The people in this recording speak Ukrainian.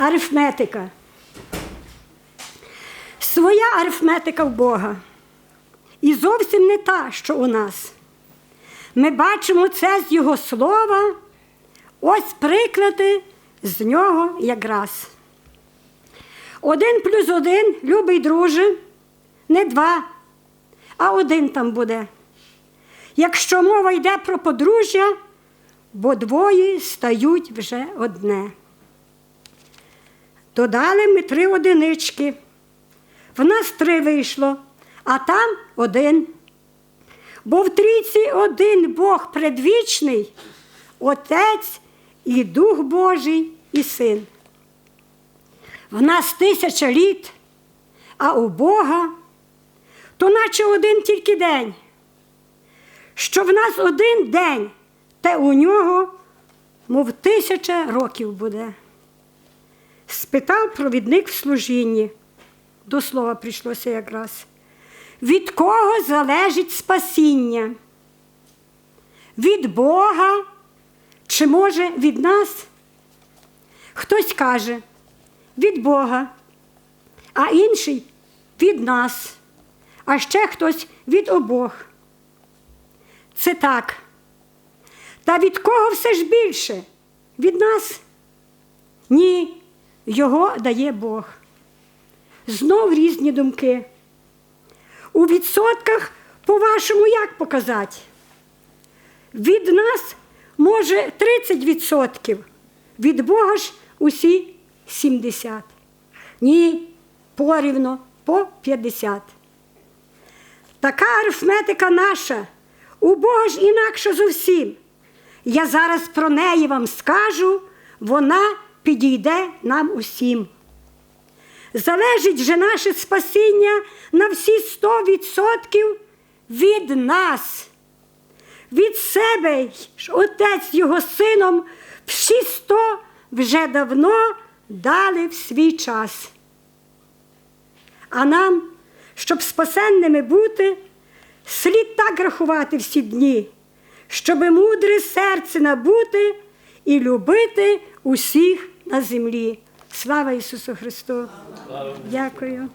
Арифметика. Своя арифметика в Бога. І зовсім не та, що у нас. Ми бачимо це з Його слова, ось приклади з нього якраз. Один плюс один, любий друже, не два, а один там буде. Якщо мова йде про подружжя, бо двоє стають вже одне. Додали ми три одинички. В нас три вийшло, а там один. Бо в трійці один Бог предвічний, Отець і Дух Божий і Син. В нас тисяча літ, а у Бога то наче один тільки день. Що в нас один день, те у нього, мов тисяча років буде. Спитав провідник в служінні, до слова прийшлося якраз. Від кого залежить спасіння? Від Бога чи може від нас? Хтось каже від Бога, а інший від нас, а ще хтось від обох. Це так. Та від кого все ж більше? Від нас? Ні, його дає Бог. Знов різні думки. У відсотках, по-вашому, як показати? Від нас може 30%, від Бога ж усі 70%. Ні, порівно по 50%. Така арифметика наша, у Бога ж інакше зовсім. Я зараз про неї вам скажу, вона підійде нам усім. Залежить же наше спасіння на всі 100% від нас. Від себе ж Отець його сином всі 100 вже давно дали в свій час. А нам, щоб спасенними бути, слід так рахувати всі дні, щоби мудре серце набути і любити усіх на землі. Слава Ісусу Христу! Дякую.